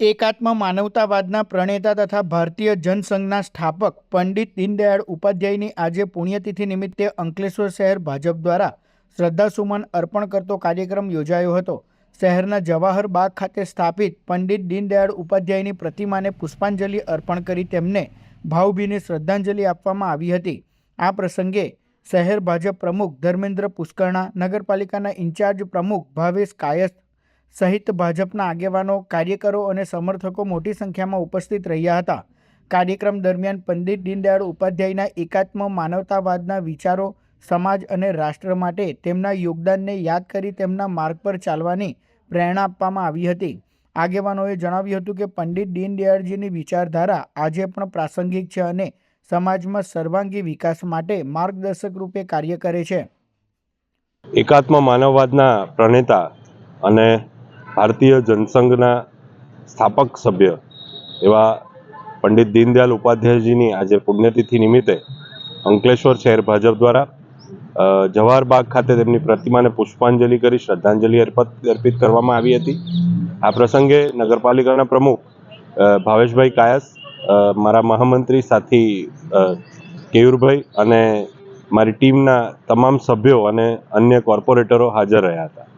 એકાત્મ માનવતાવાદના પ્રણેતા તથા ભારતીય જનસંઘના સ્થાપક પંડિત દીનદયાળ ઉપાધ્યાયની આજે પુણ્યતિથિ નિમિત્તે અંકલેશ્વર શહેર ભાજપ દ્વારા શ્રદ્ધાસુમન અર્પણ કરતો કાર્યક્રમ યોજાયો હતો. શહેરના જવાહર બાગ ખાતે સ્થાપિત પંડિત દીનદયાળ ઉપાધ્યાયની પ્રતિમાને પુષ્પાંજલિ અર્પણ કરી તેમને ભાવભીની શ્રદ્ધાંજલિ આપવામાં આવી હતી. આ પ્રસંગે શહેર ભાજપ પ્રમુખ ધર્મેન્દ્ર પુષ્કરણા, નગરપાલિકાના ઇન્ચાર્જ પ્રમુખ ભાવેશ કાયસ્થ સહિત ભાજપના આગેવાનો, કાર્યકરો અને સમર્થકો મોટી સંખ્યામાં ઉપસ્થિત રહ્યા હતા. કાર્યક્રમ દરમિયાન પંડિત દીનદયાળ ઉપાધ્યાયના એકાત્મ માનવતાવાદના વિચારો, સમાજ અને રાષ્ટ્ર માટે તેમના યોગદાનને યાદ કરી તેમના માર્ગ પર ચાલવાની પ્રેરણા આપવામાં આવી હતી. આગેવાનોએ જણાવ્યું હતું કે પંડિત દીનદયાળજીની વિચારધારા આજે પણ પ્રાસંગિક છે અને સમાજમાં સર્વાંગી વિકાસ માટે માર્ગદર્શક રૂપે કાર્ય કરે છે. એકાત્મ માનવવાદના પ્રણેતા અને ભારતીય જનસંઘના સ્થાપક સભ્ય એવા પંડિત દીનદયાલ ઉપાધ્યાયજીની આજે પુણ્યતિથિ નિમિત્તે અંકલેશ્વર શહેર ભાજપ દ્વારા જવાહરબાગ જવાહર બાગ ખાતે તેમની પ્રતિમાને પુષ્પાંજલિ કરી શ્રદ્ધાંજલિ અર્પિત કરવામાં આવી હતી. આ પ્રસંગે નગરપાલિકાના પ્રમુખ ભાવેશભાઈ કાયસ મારા મહામંત્રી સાથી કેયુરભાઈ અને મારી ટીમના તમામ સભ્યો અને અન્ય કોર્પોરેટરો હાજર રહ્યા હતા.